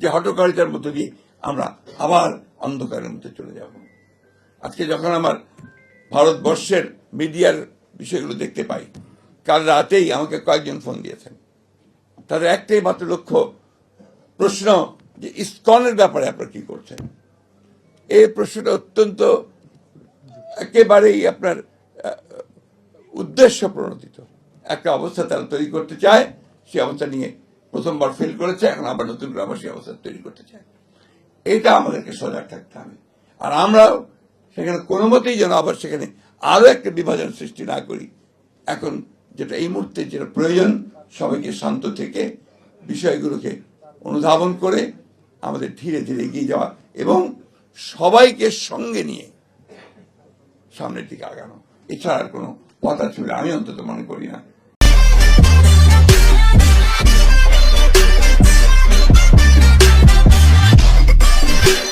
যে হটকারিতার মধ্যে দিয়ে আমরা আবার অন্ধকারের মধ্যে চলে যাব। আজকে যখন আমার ভারতবর্ষের মিডিয়ার বিষয়গুলো দেখতে পাই, কাল রাতেই আমাকে কয়েকজন ফোন দিয়েছেন। তাদের একটাই মাত্র লক্ষ্য, প্রশ্ন যে ইস্কনের ব্যাপারে আপনারা কি করছেন? এই প্রশ্নটা অত্যন্ত একেবারেই আপনার উদ্দেশ্য প্রণোদিত একটা অবস্থা তারা তৈরি করতে চায় সেই অবস্থা নিয়ে প্রথমবার ফেল করেছে, এখন আবার নতুন করে অবস্থা তৈরি করতে চায়। এটা আমাদেরকে সজাগ থাকতে হবে। আর আমরাও সেখানে কোনো মতেই যেন আবার সেখানে আরও একটা বিভাজন সৃষ্টি না করি। এখন যেটা এই মুহূর্তে যেটা প্রয়োজন, সবাইকে শান্ত থেকে বিষয়গুলোকে অনুধাবন করে আমাদের ধীরে ধীরে এগিয়ে যাওয়া এবং সবাইকে সঙ্গে নিয়ে সামনের দিকে আগানো। এছাড়া আর কোনো কথা ছিল আমি অন্তত মনে করি না।